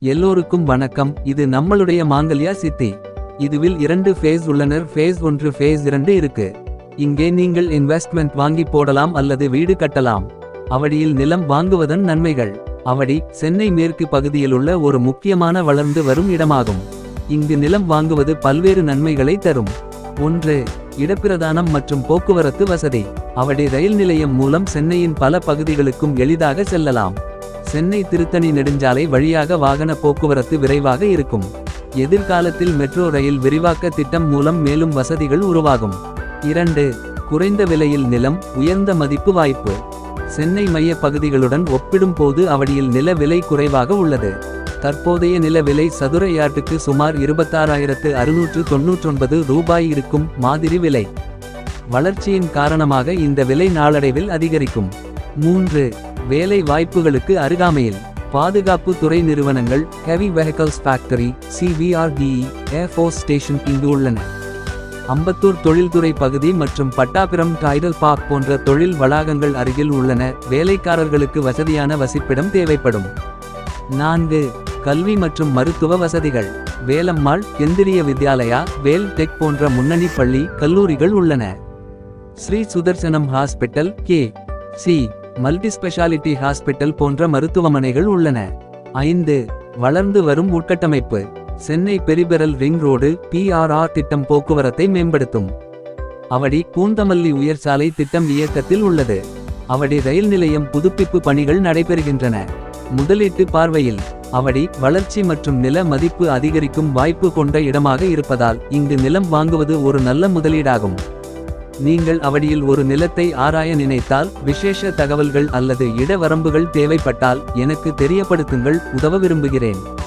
எல்லோருக்கும் வணக்கம். இது நம்மளுடைய மாங்கல்யா சித்தி. இதுவில் இரண்டு ஃபேஸ் உள்ளனர். ஃபேஸ் ஒன்று ஃபேஸ் இரண்டு இருக்கு. இங்கே நீங்கள் இன்வெஸ்ட்மெண்ட் வாங்கி போடலாம் அல்லது வீடு கட்டலாம். அவடியில் நிலம் வாங்குவதன் நன்மைகள். அவடி சென்னை மேற்கு பகுதியில் உள்ள ஒரு முக்கியமான வளர்ந்து வரும் இடமாகும். இங்கு நிலம் வாங்குவது பல்வேறு நன்மைகளை தரும். ஒன்று இடப்பிரதானம் மற்றும் போக்குவரத்து வசதி. அவடி ரயில் நிலையம் மூலம் சென்னையின் பல பகுதிகளுக்கும் எளிதாக செல்லலாம். சென்னை திருத்தணி நெடுஞ்சாலை வழியாக வாகன போக்குவரத்து விரைவாக இருக்கும். எதிர்காலத்தில் மெட்ரோ ரயில் விரிவாக்க திட்டம் மூலம் மேலும் வசதிகள் உருவாகும். இரண்டு குறைந்த விலையில் நிலம் உயர்ந்த மதிப்பு வாய்ப்பு. சென்னை மைய பகுதிகளுடன் ஒப்பிடும்போது அவடியில் நில விலை குறைவாக உள்ளது. தற்போதைய நில விலை சதுர யார்டுக்கு சுமார் இருபத்தாறாயிரத்து அறுநூற்று தொன்னூற்றொன்பது ரூபாய் இருக்கும் மாதிரி விலை. வளர்ச்சியின் காரணமாக இந்த விலை நாளடைவில் அதிகரிக்கும். மூன்று வேலை வாய்ப்புகளுக்கு அருகாமையில் பாதுகாப்பு துறை நிறுவனங்கள் heavy vehicles factory CVRDE air force station இங்கு உள்ளன. அம்பத்தூர் தொழில்துறை பகுதி மற்றும் பட்டாபிரம் டைடல் பார்க் போன்ற தொழில் வளாகங்கள் அருகில் உள்ளன. வேலைக்காரர்களுக்கு வசதியான வசிப்பிடம் தேவைப்படும். நான்கு கல்வி மற்றும் மருத்துவ வசதிகள். வேலம்மாள் கெந்திரிய வித்யாலயா வேல் டெக் போன்ற முன்னணி பள்ளி கல்லூரிகள் உள்ளன. Sri Sudarsanam hospital K C multi speciality hospital போன்ற மருத்துவமனைகள் உள்ளன. ஐந்து வளர்ந்து வரும் உட்கட்டமைப்பு. Chennai peripheral ring road PRR திட்டம் போக்குவரத்தை மேம்படுத்தும். அவடி பூந்தமல்லி உயர்சாலை திட்டம் இயக்கத்தில் உள்ளது. அவடி ரயில் நிலையம் புதுப்பிப்பு பணிகள் நடைபெறுகின்றன. முதலீட்டு பார்வையில் அவடி வளர்ச்சி மற்றும் நில மதிப்பு அதிகரிக்கும் வாய்ப்பு கொண்ட இடமாக இருப்பதால் இங்கு நிலம் வாங்குவது ஒரு நல்ல முதலீடாகும். நீங்கள் அவடியில் ஒரு நிலத்தை ஆராய நினைத்தால் விசேஷ தகவல்கள் அல்லது இட வரம்புகள் தேவைப்பட்டால் எனக்கு தெரியப்படுத்துங்கள் உதவ விரும்புகிறேன்.